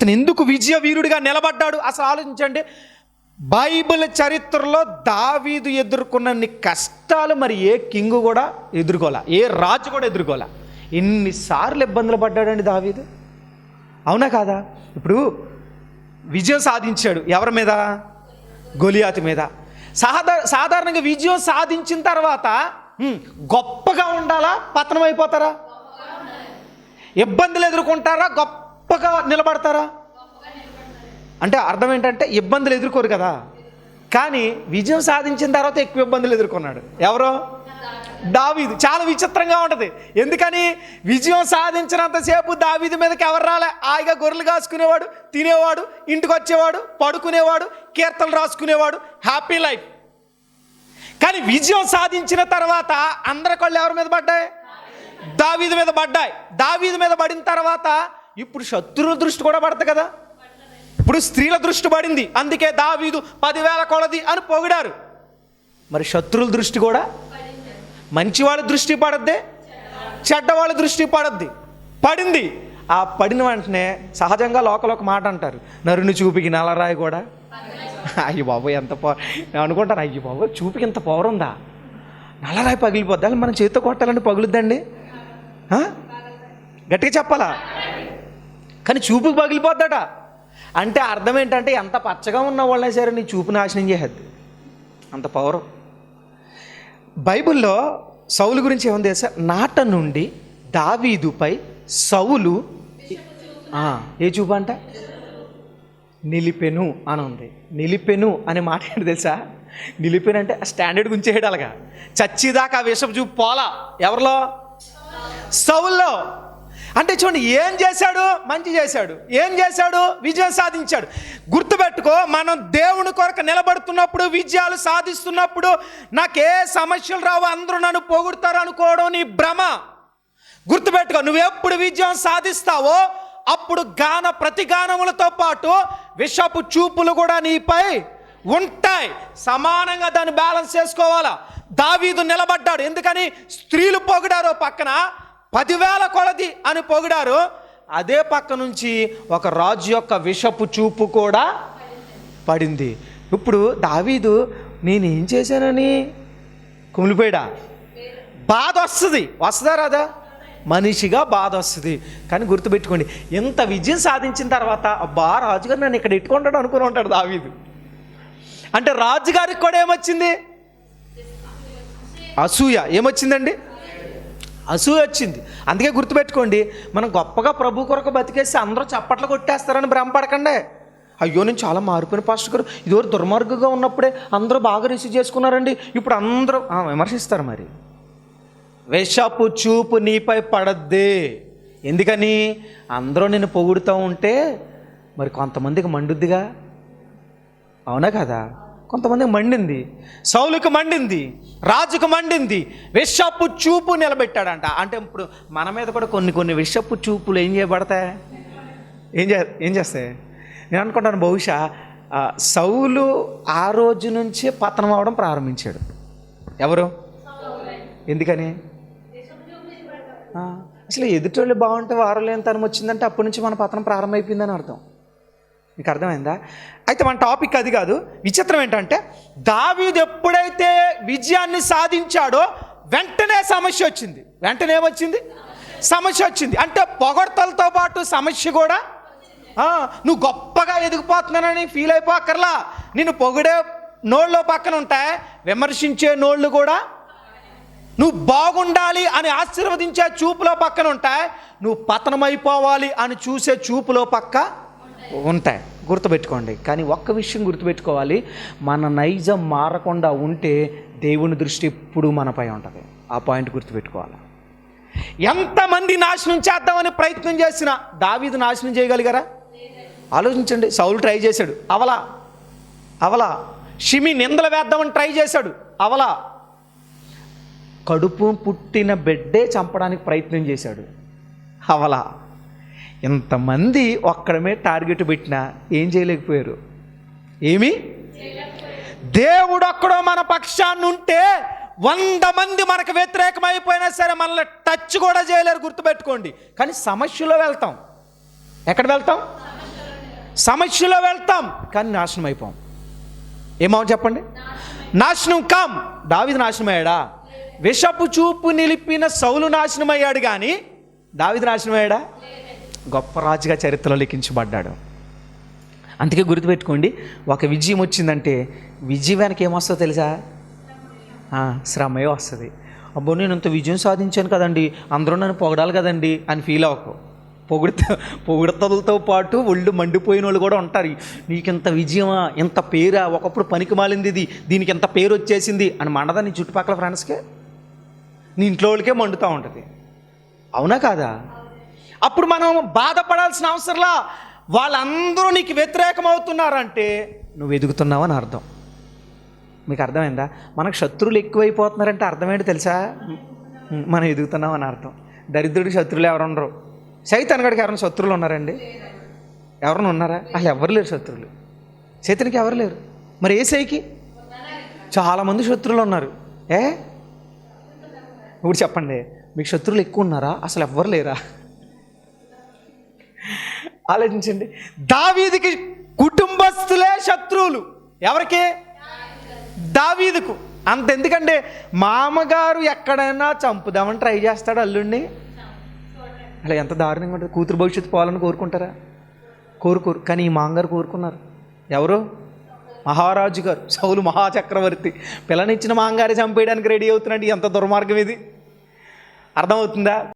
అతను ఎందుకు విజయ వీరుడిగా నిలబడ్డాడు? అసలు ఆలోచించండి. బైబిల్ చరిత్రలో దావీదు ఎదుర్కొన్నన్ని కష్టాలు మరి ఏ కింగ్ కూడా ఎదుర్కోలే ఏ రాజు కూడా ఎదుర్కోలే. ఎన్నిసార్లు ఇబ్బందులు పడ్డాడండి దావీదు. అవునా కాదా? ఇప్పుడు విజయం సాధించాడు. ఎవరి మీద? గొలియాతి మీద. సాధా సాధారణంగా విజయం సాధించిన తర్వాత గొప్పగా ఉండాలా? పతనం అయిపోతారా? ఇబ్బందులు ఎదుర్కొంటారా? గొప్ప గొప్పగా నిలబడతారా? అంటే అర్థం ఏంటంటే ఇబ్బందులు ఎదుర్కోరు కదా. కానీ విజయం సాధించిన తర్వాత ఎక్కువ ఇబ్బందులు ఎదుర్కొన్నాడు. ఎవరో? దావీదు. చాలా విచిత్రంగా ఉంటుంది. ఎందుకని? విజయం సాధించినంతసేపు దావీదు మీదకి ఎవరు రాలే? హాయిగా గొర్రెలు కాసుకునేవాడు తినేవాడు ఇంటికి వచ్చేవాడు పడుకునేవాడు కీర్తనలు రాసుకునేవాడు హ్యాపీ లైఫ్. కానీ విజయం సాధించిన తర్వాత అందరి కళ్ళు ఎవరి మీద పడ్డాయి? దావీదు మీద పడ్డాయి. దావీదు మీద పడిన తర్వాత ఇప్పుడు శత్రువుల దృష్టి కూడా పడదు కదా. ఇప్పుడు స్త్రీల దృష్టి పడింది. అందుకే దావీదు పదివేల కొలది అని పొగిడారు. మరి శత్రువుల దృష్టి కూడా మంచి వాళ్ళ దృష్టి పడద్దే చెడ్డవాళ్ళ దృష్టి పడద్ది. పడింది. ఆ పడిన వెంటనే సహజంగా లోకల్ ఒక మాట అంటారు. నరుని చూపికి నలరాయి కూడా. అయ్యి బాబు ఎంత పవర్ నేను అనుకుంటాను అయ్యి బాబు చూపికి ఎంత పవర్ ఉందా? నల్లరాయి పగిలిపోద్దా. మనం చేతితో కొట్టాలంటే పగులుద్దండి. గట్టిగా చెప్పాలా? కానీ చూపుకి పగిలిపోద్దట. అంటే అర్థం ఏంటంటే ఎంత పచ్చగా ఉన్న వాళ్ళే సరే నీ చూపు నాశనం చేసేద్ది అంత పవర్. బైబిల్లో సౌలు గురించి ఏముంది తెలుసా? నాట నుండి దావీదుపై సౌలు ఏ చూపు అంట? నిలిపెను అని ఉంది. నిలిపెను అనే మాట ఏంటి తెలుసా? నిలిపెను అంటే స్టాండర్డ్ గుంచేయడం అలాగా చచ్చిదాకా ఆ విషపు చూపు పోలా. ఎవరిలో? సౌల్లో. అంటే చూడండి ఏం చేశాడు? మంచి చేశాడు. ఏం చేశాడు? విజయం సాధించాడు. గుర్తుపెట్టుకో మనం దేవుని కొరకు నిలబడుతున్నప్పుడు విజయాలు సాధిస్తున్నప్పుడు నాకే సమస్యలు రావు అందరూ నన్ను పొగుడతారు అనుకోవడం నీ భ్రమ. గుర్తుపెట్టుకో నువ్వు ఎప్పుడు విజయం సాధిస్తావో అప్పుడు గాన ప్రతిగానములతో పాటు విషపు చూపులు కూడా నీపై ఉంటాయి. సమానంగా దాన్ని బ్యాలెన్స్ చేసుకోవాలా? దావీదు నిలబడ్డాడు. ఎందుకని? స్త్రీలు పొగిడారో పక్కన పదివేల కొలది అని పొగిడారు. అదే పక్క నుంచి ఒక రాజు యొక్క విషపు చూపు కూడా పడింది. ఇప్పుడు దావీదు నేనేం చేశానని? కుమిలిపోయాడా? బాధ వస్తుంది. వస్తుందా రాదా? మనిషిగా బాధ వస్తుంది. కానీ గుర్తుపెట్టుకోండి ఎంత విజయం సాధించిన తర్వాత అబ్బా రాజుగారు నన్ను ఇక్కడ ఇట్టుకుంటాడు అనుకుని ఉంటాడు దావీదు. అంటే రాజుగారికి కూడా ఏమొచ్చింది? అసూయ. ఏమొచ్చిందండి? అసూయ వచ్చింది. అందుకే గుర్తుపెట్టుకోండి మనం గొప్పగా ప్రభు కొరకు బతికేసి అందరూ చప్పట్లు కొట్టేస్తారని భ్రమపడకండి. అయ్యో నేను చాలా మారిపోయిన పాస్టర్ గారు ఇదివరకు దుర్మార్గంగా ఉన్నప్పుడే అందరూ బాగా రిసీవ్ చేసుకున్నారండి ఇప్పుడు అందరూ ఆ, విమర్శిస్తారు మరి. విషపు చూపు నీపై పడద్దే. ఎందుకని? అందరూ నేను పొగుడుతూ ఉంటే మరి కొంతమందికి మండుద్దిగా? అవునా కదా? కొంతమందికి మండింది. సౌలుకు మండింది. రాజుకు మండింది. విషపు చూపు నిలబెట్టాడంట. అంటే ఇప్పుడు మన మీద కూడా కొన్ని కొన్ని విషపు చూపులు ఏం చేయబడతాయి? ఏం చే ఏం చేస్తాయి? నేను అనుకుంటాను బహుశా సౌలు ఆ రోజు నుంచే పతనం అవడం ప్రారంభించాడు. ఎవరు? ఎందుకని? అసలు ఎదుటోళ్ళు బాగుంటే వారం లేని తరం వచ్చిందంటే అప్పటి నుంచి మన పతనం ప్రారంభమైపోయిందని అర్థం. మీకు అర్థమైందా? అయితే మన టాపిక్ అది కాదు. విచిత్రం ఏంటంటే దావీదు ఎప్పుడైతే విజయాన్ని సాధించాడో వెంటనే సమస్య వచ్చింది. వెంటనే ఏమొచ్చింది? సమస్య వచ్చింది. అంటే పొగడ్తలతో పాటు సమస్య కూడా నువ్వు గొప్పగా ఎదిగిపోతున్నానని ఫీల్ అయిపోకర్లా. నేను పొగిడే నోళ్ళు పక్కన ఉంటాయి విమర్శించే నోళ్ళు కూడా. నువ్వు బాగుండాలి అని ఆశీర్వదించే చూపులో పక్కన ఉంటాయి నువ్వు పతనమైపోవాలి అని చూసే చూపులో పక్క ఉంటాయి. గుర్తుపెట్టుకోండి. కానీ ఒక్క విషయం గుర్తుపెట్టుకోవాలి. మన నైజం మారకుండా ఉంటే దేవుని దృష్టి ఎప్పుడు మనపై ఉంటుంది. ఆ పాయింట్ గుర్తుపెట్టుకోవాలి. ఎంతమంది నాశనం చేద్దామని ప్రయత్నం చేసినా దావీదు నాశనం చేయగలిగారా? ఆలోచించండి. సౌలు ట్రై చేశాడు. అవలా? అవలా? షిమి నిందలు వేద్దామని ట్రై చేశాడు. అవలా? కడుపు పుట్టిన బిడ్డే చంపడానికి ప్రయత్నం చేశాడు. అవలా? ఇంతమంది ఒక్కడమే టార్గెట్ పెట్టినా ఏం చేయలేకపోయారు? ఏమి? దేవుడు ఒక్కడో మన పక్షాన్ని ఉంటే వంద మంది మనకు వ్యతిరేకమైపోయినా సరే మనల్ని టచ్ కూడా చేయలేరు గుర్తుపెట్టుకోండి. కానీ సమస్యలో వెళ్తాం. ఎక్కడ వెళ్తాం? సమస్యలో వెళ్తాం. కానీ నాశనం అయిపోం. ఏమో చెప్పండి? నాశనం కాం. దావిది నాశనమయ్యాడా? విషపు చూపు నిలిపిన సౌలు నాశనం అయ్యాడు కానీ దావిది నాశనమయ్యాడా? గొప్ప రాజుగా చరిత్రలో లిఖించబడ్డాడు. అందుకే గుర్తుపెట్టుకోండి ఒక విజయం వచ్చిందంటే విజయం వెనక ఏమొస్తుందో తెలుసా? శ్రమే వస్తుంది. అబ్బో నేను ఇంత విజయం సాధించాను కదండి అందరూ నన్ను పొగడాలి కదండి అని ఫీల్ అవ్వకు. పొగుడుత పొగుడతలతో పాటు ఒళ్ళు మండిపోయిన వాళ్ళు కూడా ఉంటారు. నీకింత విజయమా ఇంత పేరా ఒకప్పుడు పనికి మాలింది ఇది దీనికి ఇంత పేరు వచ్చేసింది అని మండదా నీ చుట్టుపక్కల ఫ్రెండ్స్కే నీ ఇంట్లో వాళ్ళకే మండుతూ ఉంటుంది. అవునా కాదా? అప్పుడు మనం బాధపడాల్సిన అవసరంలా వాళ్ళందరూ నీకు వ్యతిరేకం అవుతున్నారంటే నువ్వు ఎదుగుతున్నావని అర్థం. మీకు అర్థమైందా? మనకు శత్రువులు ఎక్కువైపోతున్నారంటే అర్థమేంటి తెలుసా? మనం ఎదుగుతున్నాం అని అర్థం. దరిద్రుడికి శత్రువులు ఎవరు ఉండరు. ఎవరైనా శత్రువులు ఉన్నారండి? ఎవరైనా ఉన్నారా? అసలు ఎవరు లేరు శత్రువులు. సైతానికి ఎవరు లేరు? మరి ఏ సైకి చాలామంది శత్రువులు ఉన్నారు. ఏ? ఇప్పుడు చెప్పండి. మీకు శత్రువులు ఎక్కువ ఉన్నారా? అసలు ఎవ్వరు లేరా? ఆలోచించండి. దావీదికి కుటుంబస్తులే శత్రువులు. ఎవరికి? దావీదుకు. అంత ఎందుకంటే మామగారు ఎక్కడైనా చంపుదామని ట్రై చేస్తాడు అల్లుడిని అలా ఎంత దారుణంగా ఉంటుంది. కూతురు భవిష్యత్తు పోవాలని కోరుకుంటారా? కోరుకోరు కానీ ఈ మామగారు కోరుకున్నారు. ఎవరు? మహారాజు గారు. సౌలు మహాచక్రవర్తి. పిల్లనిచ్చిన మామగారే చంపేయడానికి రెడీ అవుతున్నాడు. ఎంత దుర్మార్గం ఇది. అర్థమవుతుందా?